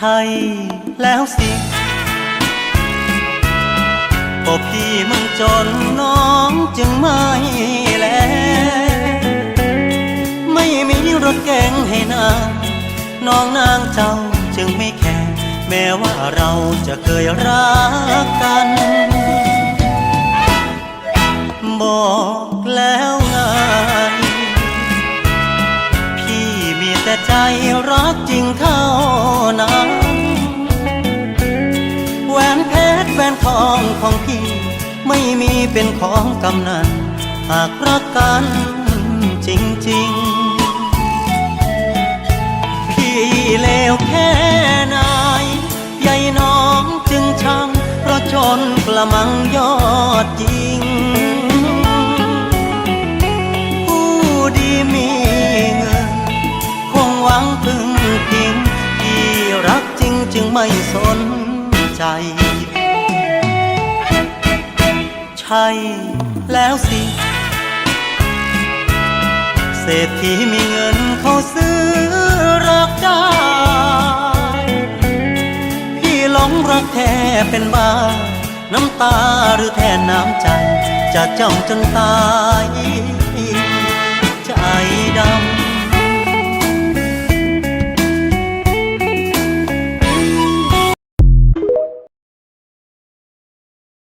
ช่แล้วสิก็พี่มันจนน้องจึงไม่แล ไม่มีรถเก๋งให้นาง น้องนางเจ้าจึงไม่แคร์แม้ว่าเราจะเคยรักกัน บอกแล้วไง พี่มีแต่ใจรักจริงเท่า นทองของพี่ ไม่มีเป็นของกำนัน หากรักกันจริงๆ พี่เลวแค่ไหนใหญ่น้องจึงช่างเพราะจนกระมังยอดจริง ผู้ดีมีเงิน คงหวังพึ่งพิงที่รักจริงจึงไม่สน ใช่แล้วสิ เศรษฐีมีเงินเขาซื้อรักได้ พี่หลงรักแท้เป็นบ้า น้ำตาหรือแทนน้ำใจ จะจ้องจนตายใจดำ